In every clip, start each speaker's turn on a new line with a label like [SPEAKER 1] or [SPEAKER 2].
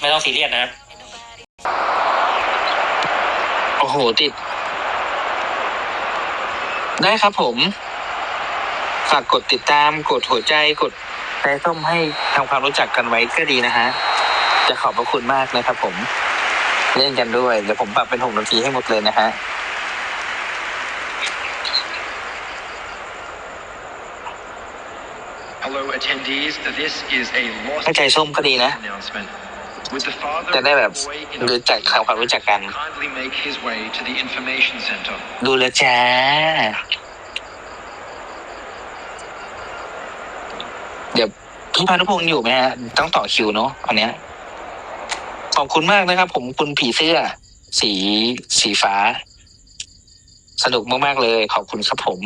[SPEAKER 1] ไม่ต้องซีเรียสนะครับโอ้โห ติด ได้ครับผม ฝากกดติดตาม กดหัวใจ กดใจส้มให้ทำความรู้จักกันไว้ก็ดีนะฮะ จะขอบพระคุณมากนะครับผม เล่นกันด้วย เดี๋ยวผมปรับเป็นหกนาทีให้หมดเลยนะฮะ
[SPEAKER 2] Hello, attendees. This is a lost
[SPEAKER 1] ถ้าใจส้มก็ดีนะ
[SPEAKER 2] announcement. With the father
[SPEAKER 1] จะได้แบบ
[SPEAKER 2] of the boy in
[SPEAKER 1] รู้จักทำความรู้จักกัน
[SPEAKER 2] kindly make his way to the information center.
[SPEAKER 1] ดูแลวจ้าเดี๋ยวพี่พานุพงศ์อยู่ไหมฮะต้องต่อคิวเนาะอันเนี้ย ขอบคุณมากนะครับ ผมคุณผีเสื้อ สีสีฟ้า สนุกมากๆเลย ขอบคุณครับผม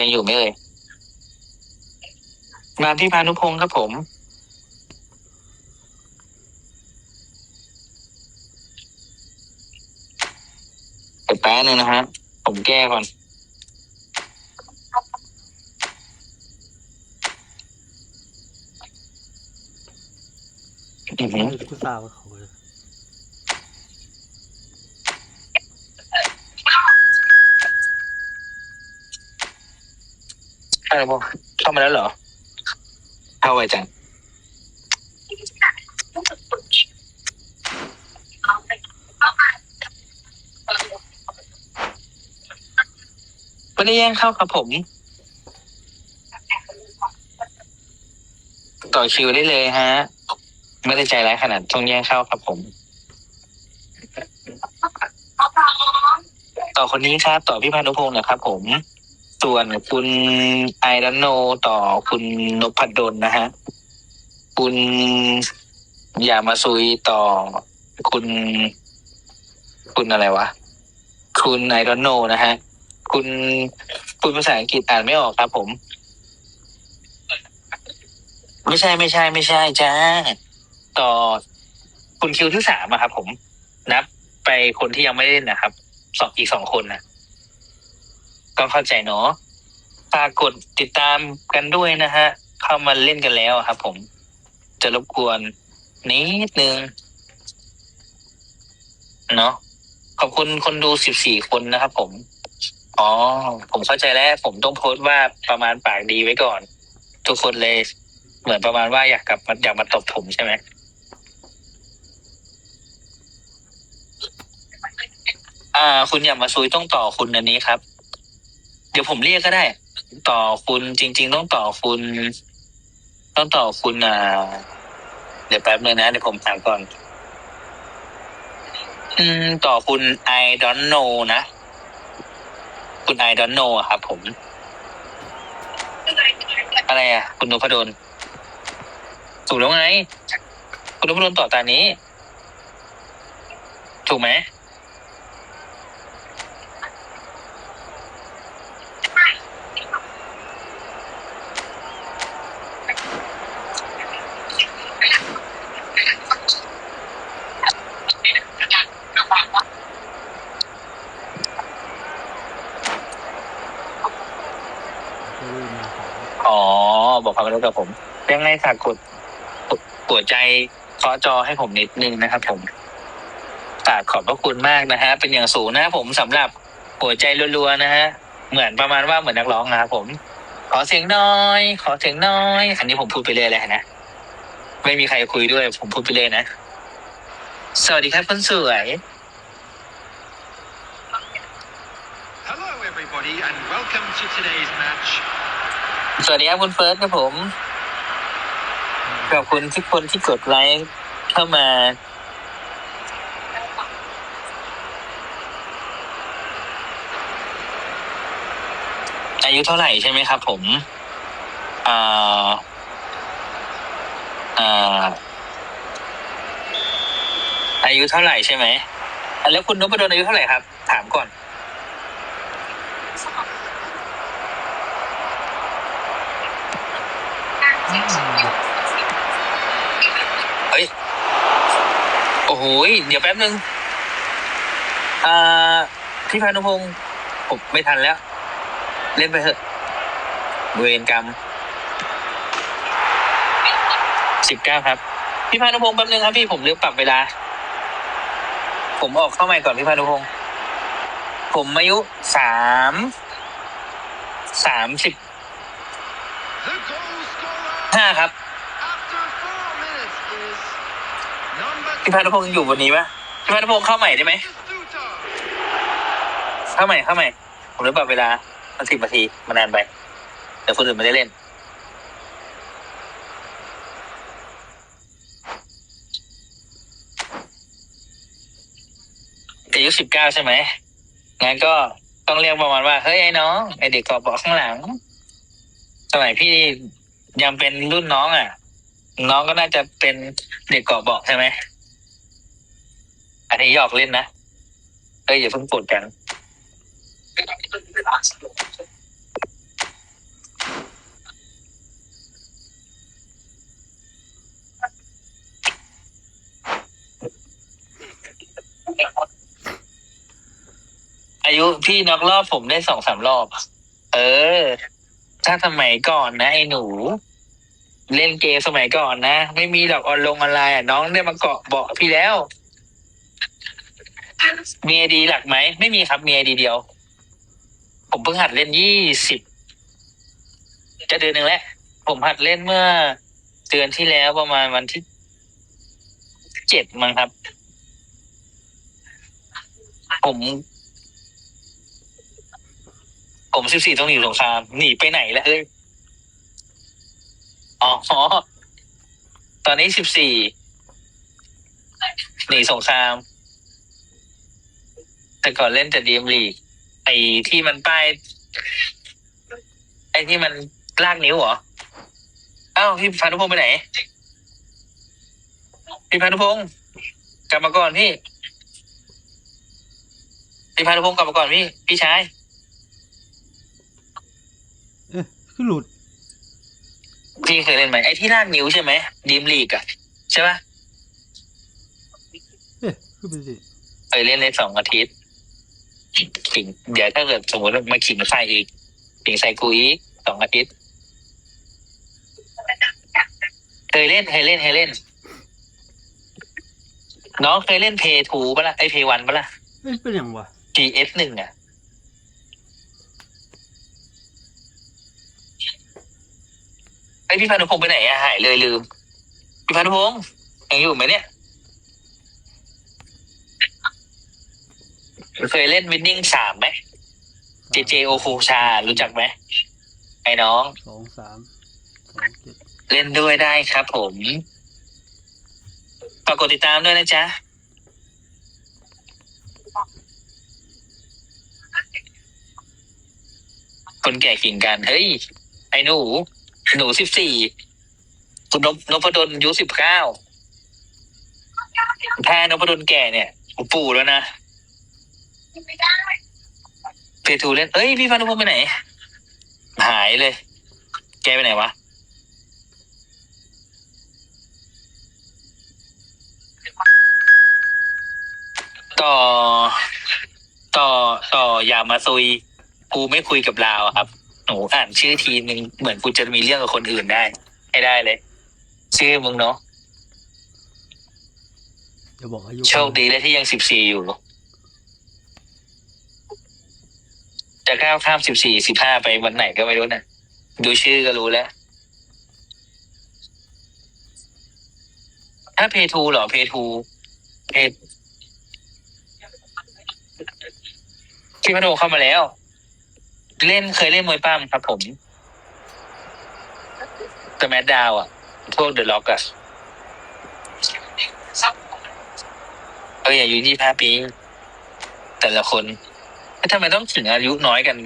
[SPEAKER 1] ยังอยู่ไหมเอ่ยงานที่พานุพงศ์ครับผม เดี๋ยว แป๊บนึงนะฮะผมแก้ก่อน อือหือ
[SPEAKER 3] กูทราบว่าเขาเลย
[SPEAKER 1] เข้ามาแล้วเข้ามาแล้วเหรอเข้าไวจัง ไม่ได้แย่งเข้าครับผม ต่อคิวได้เลยฮะ ไม่ได้ใจร้ายขนาดต้องแย่งเข้าครับผม ต่อคนนี้ครับ ต่อพี่พานุพงศ์นะครับผม ส่วนคุณไอรันโนต่อคุณนพดลนะฮะ คุณยามาซุยต่อคุณ คุณอะไรวะ คุณไอรอนโนนะฮะ คุณคุณภาษาอังกฤษอ่านไม่ออกครับผม ไม่ใช่ไม่ใช่ไม่ใช่จ้าต่อคุณคิวที่สามอะครับผม นับไปคนที่ยังไม่เล่นนะครับสองอีกสองคนนะก็เข้าใจเนาะฝากกดติดตามกันด้วยนะฮะ เข้ามาเล่นกันแล้วครับผม จะรบกวนนิดนึงเนาะขอบคุณคนดูสิบสี่คนนะครับผม อ๋อ ผมเข้าใจแล้ว ผมต้องโพสต์ว่าประมาณปากดีไว้ก่อน ทุกคนเลย เหมือนประมาณว่าอยากกลับมาอยากมาตบผมใช่ไหมอ่า คุณอย่ามาซุยต้องต่อคุณอันนี้ครับ เดี๋ยวผมเรียกก็ได้ ต่อคุณจริง ๆ ต้องต่อคุณ ต้องต่อคุณอ่า เดี๋ยวแป๊บนึงนะเดี๋ยวผมถามก่อน อืม ต่อคุณ I don't know นะ คุณไอรอนโนครับผม อะไรอะ คุณนพดลถูกแล้วไง คุณนพดลต่อตานี้ ถูกไหม
[SPEAKER 3] ก็รู้มาของ
[SPEAKER 1] อ๋อ บอกความรู้กับผม ยังไงฝากกดกดหัวใจเคาะจอให้ผมนิดนึงนะครับ ผมฝากขอบพระคุณมากนะฮะ เป็นอย่างสูงนะครับผมสำหรับหัวใจรัวๆนะฮะ เหมือนประมาณว่าเหมือนนักร้องนะครับผม ขอเสียงน้อย ขอเสียงน้อย อันนี้ผมพูดไปเรื่อยเลยนะไม่มีใครคุยด้วย ผมพูดไปเรื่อยนะสวัสดีครับคนสวย
[SPEAKER 2] Hello, everybody, and welcome to today's match.
[SPEAKER 1] สวัสดีครับคุณเฟิร์สครับผม ขอบคุณทุกคนที่กดไลค์เข้ามา อายุเท่าไหร่ใช่ไหมครับผมอ่าอ่าอายุเท่าไหร่ใช่ไหม แล้วคุณนพดลอายุเท่าไหร่ครับ ถามก่อน เฮ้ย โอ้โหเดี๋ยวแป๊บนึงอ่าพี่พานุพงศ์ผมไม่ทันแล้ว เล่นไปเถอะ เวรกรรมสิบเก้าครับ พี่พานุพงศ์แป๊บนึงครับพี่ผมลืมปรับเวลา ผมออกเข้าใหม่ก่อนพี่พานุพงศ์ผมอายุสามสามสิบ ห้าครับ พี่พานุพงศ์อยู่บนนี้ปะพี่พานุพงศ์เข้าใหม่ได้ไหม เข้าใหม่เข้าใหม่ ผมลืมปรับเวลามันสิบนาทีมันนานไปเดี๋ยวคนอื่นไม่ได้เล่น อายุสิบเก้าใช่ไหม งั้นก็ต้องเรียกประมาณว่า เฮ้ยไอ้น้อง ไอเด็กกอบเบาะข้างหลัง สมัยพี่ ยังเป็นรุ่นน้องอะ น้องก็น่าจะเป็นเด็กเกาะเบาะใช่ไหมอันนี้หยอกเล่นนะเอ้ยอย่าเพิ่งโกรธกันอายุพี่นอกรอบผมได้สองสามรอบ เออ ถ้าสมัยก่อนนะไอ้หนู เล่นเกมสมัยก่อนนะ ไม่มีหรอกออนลงออนไลน์อะน้องได้มาเกาะเบาะพี่แล้ว มีไอดีหลักไหม ไม่มีครับมีไอดีเดียว ผมเพิ่งหัดเล่นยี่สิบจะเดือนหนึ่งแล้วผมหัดเล่นเมื่อเดือนที่แล้วประมาณวันที่เจ็ดมั้งครับ ผม ผมสิบสี่ต้องหนีสงครามหนีไปไหนแล้วเฮ้ยอ๋อตอนนี้สิบสี่หนีสงคราม แต่ก่อนเล่นแต่ดีมลีกไอ้ที่มันป้าย ไอ้ที่มันลากนิ้วเหรออ้าวพี่พานุพงศ์ไปไหน พี่พานุพงศ์กลับมาก่อนพี่พี่พานุพงศ์กลับมาก่อนพี่ พี่ชาย
[SPEAKER 3] เอ๊ะ คือหลุด
[SPEAKER 1] พี่เคยเล่นไหมไอ้ที่ลากนิ้วใช่ไหมดีมลีกอะใช่ปะ
[SPEAKER 3] เอ๊ะคือเป็นสิ
[SPEAKER 1] เคยเล่นในสองอาทิตย์ขิงเดี๋ยวถ้าเกิดสมมติว่ามาขิงใส่อีกขิงใส่กูอีกสองอาทิตย์เคยเล่นเคยเล่นเคยเล่น น้องเคยเล่นเพย์ทูปะล่ะไอเพย์วันปะล่ะ
[SPEAKER 3] เอ๊ะเป็นอย่างวะ
[SPEAKER 1] GS หนึ่งอะ ไอพี่พานุพงศ์ไปไหนอะหายเลยลืม พี่พานุพงศ์ยังอยู่ไหมเนี่ย เคยเล่นวินนิ่งสามไหมเจเจโอคูชารู้จักไหมไอ้น้อง
[SPEAKER 3] สองสามสองเจ็ด
[SPEAKER 1] เล่นด้วยได้ครับผมฝากกดติดตามด้วยนะจ๊ะ คนแก่ขิงกัน เฮ้ย ไอ้หนู หนูสิบสี่คุณนพนพดลอายุสิบเก้าถ้านพดลแก่เนี่ยปู่แล้วนะเพทูเล่นเอ้ยพี่พานุพงศ์ไปไหน หายเลย แกไปไหนวะต่อต่อต่ออย่ามาซุยกูไม่คุยกับลาวครับ นูอ่านชื่อทีนึงเหมือนกูจะมีเรื่องกับคนอื่นได้ ให้ได้เลย ชื่อมึงเนาะ
[SPEAKER 3] อย่าบอกอายุ
[SPEAKER 1] โชคดีเลยที่ยังสิบสี่อยู่ จะก้าวข้ามสิบสี่สิบห้าไปวันไหนก็ไม่รู้นะดูชื่อก็รู้แล้ว ถ้าเพทูเหรอเพทูเพพี่พนโดเข้ามาแล้ว เล่นเคยเล่นมวยปั้มครับผมแต่แมดดาวอะ พวกเดอะล็อกอะเอ้ยอายุยี่ห้าปี แต่ละคนทำไมต้องถึงอายุน้อยกัน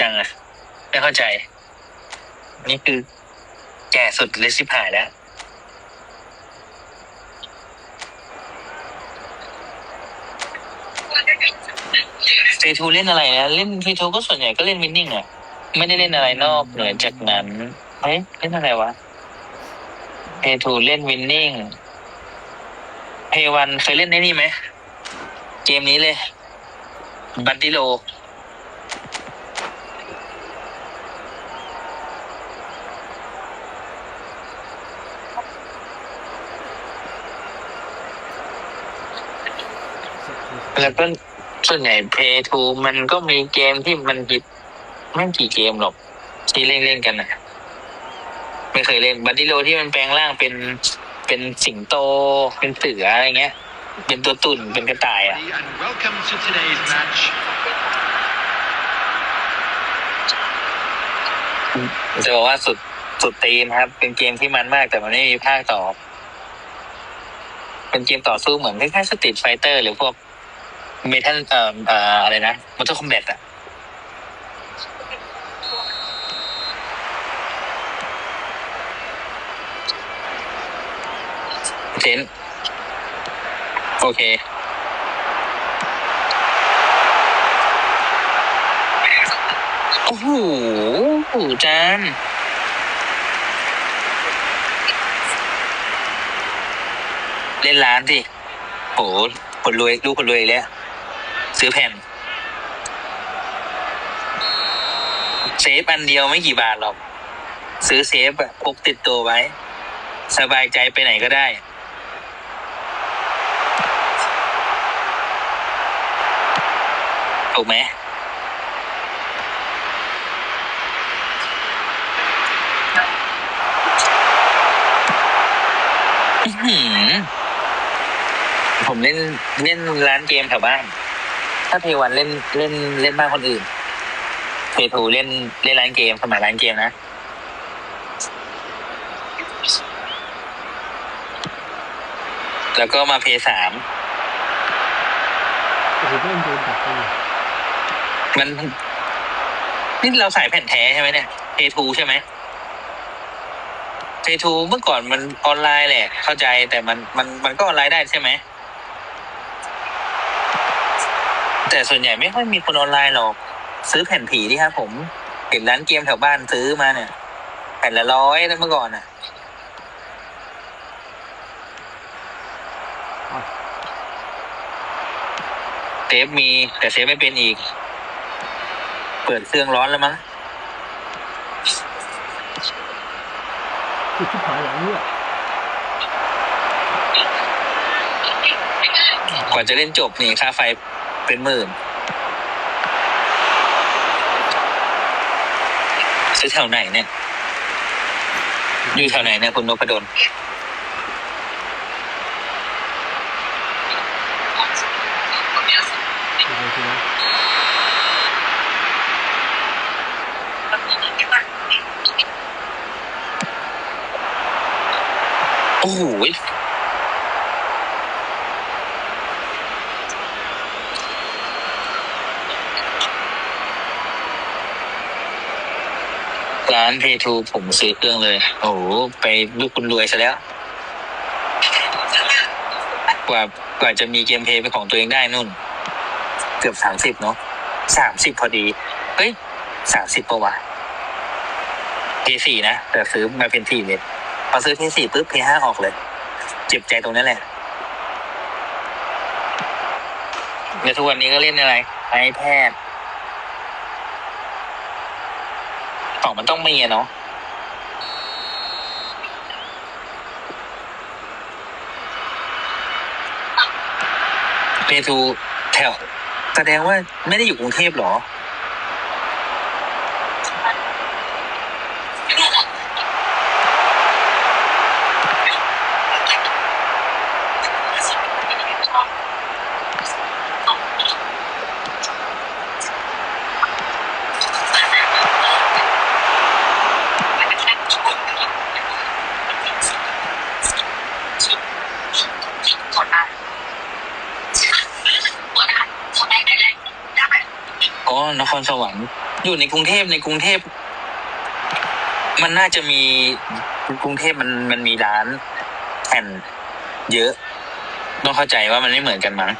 [SPEAKER 1] จังอะไม่เข้าใจ นี่คือแก่สุดเลยสิบหายแล้ว เตทูเล่นอะไรนะเล่นเตทูก็ส่วนใหญ่ก็เล่นวินนิ่งอะไม่ได้เล่นอะไรนอกเหนือจากนั้นเฮ้ยเล่นอะไรวะเตทูเล่นวินนิ่งเพวันเคยเล่นในนี่ไหมเกมนี้เลยบัตติโลแล้วก็ ส่วนใหญ่เพย์ทูมันก็มีเกมที่มันฮิตไม่กี่เกมหรอก ที่เล่นเล่นๆกันนะไม่เคยเล่นบัตติโลที่มันแปลงร่างเป็นเป็นสิงโต เป็นเสืออะไรเงี้ย เป็นตัวตุ่นเป็นกระต่ายอะ
[SPEAKER 2] And welcome to today's match.
[SPEAKER 1] จะบอกว่าสุดสุดตีนครับ เป็นเกมที่มันมากแต่มันไม่มีภาคต่อ เป็นเกมต่อสู้เหมือนคล้ายๆสตรีทไฟเตอร์หรือพวก เมทัลเอ่อเอ่ออะไรนะมอเตอร์คอมแบทอะเซนโอเค โอ้โหจานเล่นร้านสิโหคนรวยลูกคนรวยอีกแล้ว ซื้อแผ่น เซฟอันเดียวไม่กี่บาทหรอก ซื้อเซฟอะพกติดตัวไว้ สบายใจไปไหนก็ได้ถูกไหมผมเล่นเล่นร้านเกมแถวบ้าน ถ้าเพวันเล่นเล่นเล่นบ้านคนอื่นเพทูเล่นเล่นร้านเกมสมัยร้านเกมนะแล้วก็มาเพสาม
[SPEAKER 3] โอ้โหแม่งโดนดักเลย
[SPEAKER 1] มันนี่เราใส่แผ่นแท้ใช่ไหมเนี่ยเพทูใช่ไหมเพทูเมื่อก่อนมันออนไลน์แหละ เข้าใจแต่มันมันมันก็ออนไลน์ได้ใช่ไหม แต่ส่วนใหญ่ไม่ค่อยมีคนออนไลน์หรอก ซื้อแผ่นผีที่ครับผมเห็นร้านเกมแถวบ้านซื้อมาเนี่ย แผ่นละร้อยนะเมื่อก่อนอะเซฟมีแต่เซฟไม่เป็นอีก เปิดเครื่องร้อนแล้วมั้ง
[SPEAKER 3] คือชิบหายหลังเนี่ย
[SPEAKER 1] กว่าจะเล่นจบนี่ค่าไฟ เป็นหมื่นซื้อแถวไหนเนี่ย อยู่แถวไหนเนี่ยคุณนพดลโอ้โห ร้านเพทูผมซื้อเครื่องเลย โอ้โห ไปลูกคุณรวยซะแล้ว กว่ากว่าจะมีเกมเพย์เป็นของตัวเองได้นู่น เกือบสามสิบเนาะสามสิบพอดี เฮ้ยสามสิบปะวะเพสี่นะ แต่ซื้อมาเป็นสี่เลยพอซื้อเพสี่ปุ๊บเพห้าออกเลย เจ็บใจตรงนั้นแหละในทุกวันนี้ก็เล่นอะไร iPad ของมันต้องมีเนาะเปทูแถว แสดงว่าไม่ได้อยู่กรุงเทพหรออนครสวรรค์ อยู่ในกรุงเทพในกรุงเทพ มันน่าจะมีกรุงเทพมันมันมีร้านแผ่นเยอะ ต้องเข้าใจว่ามันไม่เหมือนกันมั้ง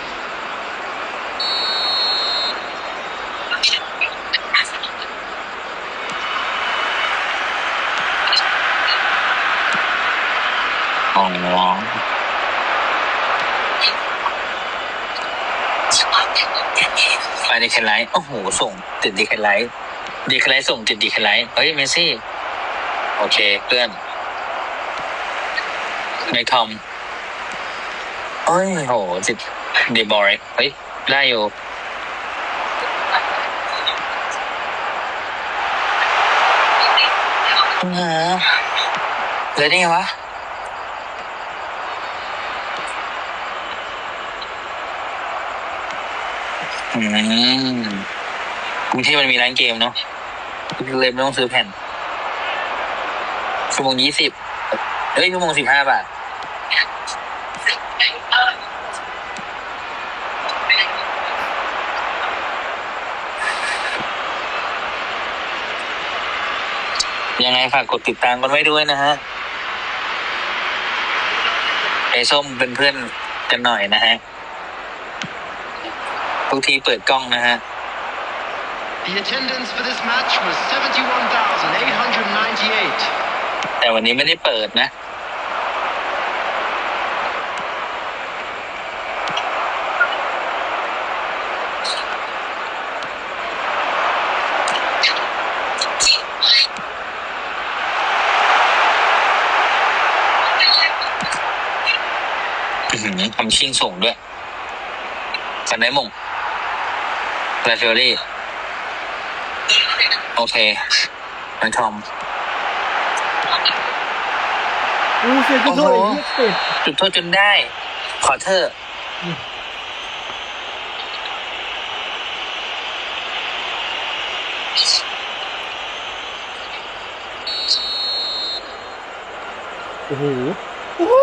[SPEAKER 1] ไปดีคนไลท์โอ้โห ส่งติดดีคนไลท์ดีคนไลท์ส่งติดดีคนไลท์เฮ้ยเมสซี่ โอเคเพื่อนในทอมเอ้ยโหติดเดบอยเฮ้ย ได้อยู่อือฮะเลยได้ไงวะ อืมกรุงเทพมันมีร้านเกมเนาะเลยไม่ต้องซื้อแผ่นชั่วโมงยี่สิบเอ้ยชั่วโมงสิบห้าบาทยังไงฝากกดติดตามกันไว้ด้วยนะฮะไอส้มเป็นเพื่อนกันหน่อยนะฮะ ทุกทีเปิดกล้องนะฮะ
[SPEAKER 2] The attendance for this match was 71,898.
[SPEAKER 1] แต่วันนี้ไม่ได้เปิดนะอื้อหือทำชิงส่งด้วยสันได้มง แรเฟอรี่โอเคน้องทอม
[SPEAKER 3] โอ้เสียจุดโทษไอ้เหี้ยเป็ด
[SPEAKER 1] จุดโทษจนได้ ขอเธอะ
[SPEAKER 3] โอ้โหโอ้โห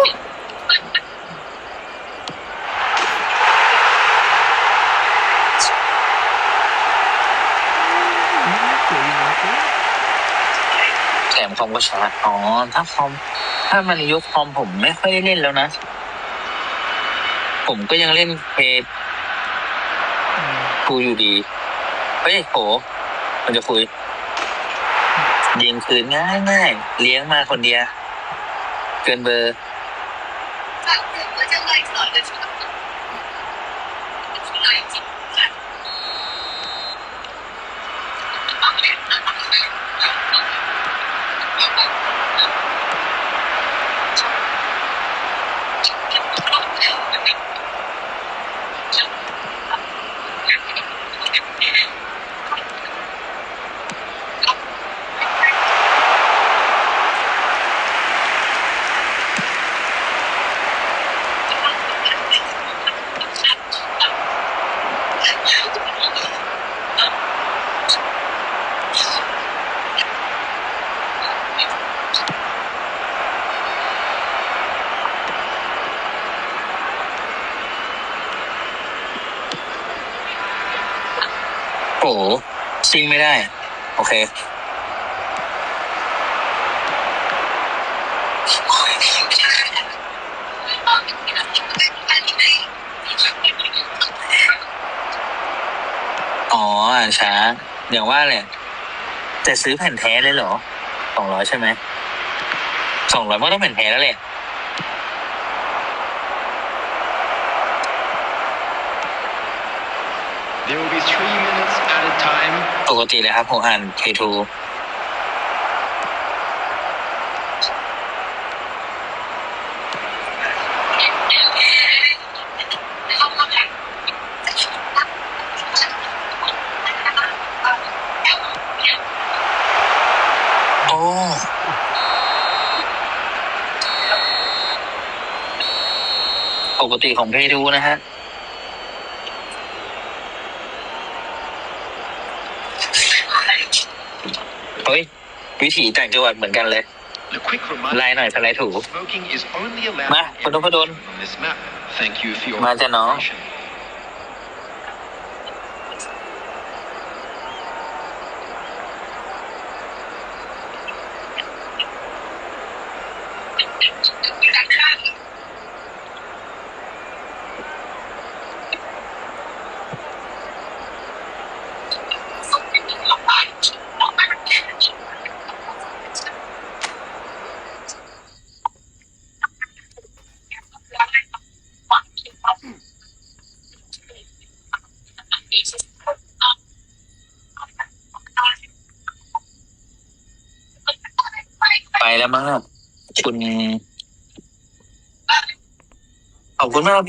[SPEAKER 3] เสียอย่างนี้
[SPEAKER 1] แถมคอม ก็ชาร์จอ๋อ ถ้าคอม ถ้ามันยุคคอมผมไม่ค่อยได้เล่นแล้วนะ ผมก็ยังเล่นเพย์ทูอยู่ดี เฮ้ยโหมันจะคุยยิงคืนง่ายง่ายๆเลี้ยงมาคนเดียว เกินเบอร์ โอ้โห ซิงไม่ได้ โอเค อ๋ออ่านช้า อย่างว่าแหละ แต่ซื้อแผ่นแท้เลยเหรอสองร้อยใช่ไหมสองร้อยมันต้องแผ่นแท้แล้วแหละ
[SPEAKER 2] There will be three minutes.
[SPEAKER 1] ปกติเลยครับ ผมอ่าน K2 โอ้ ปกติของ K2 นะฮะ เฮ้ย วิถีต่างจังหวัดเหมือนกันเลย
[SPEAKER 2] A quick reminder.
[SPEAKER 1] ไล่หน่อยสไลด์ถู
[SPEAKER 2] Smoking is only allowed
[SPEAKER 1] มา
[SPEAKER 2] in
[SPEAKER 1] คุณนพดล
[SPEAKER 2] on this map. Thank you for your
[SPEAKER 1] มาจ้ะน้อง
[SPEAKER 2] cooperation.
[SPEAKER 1] ไป แล้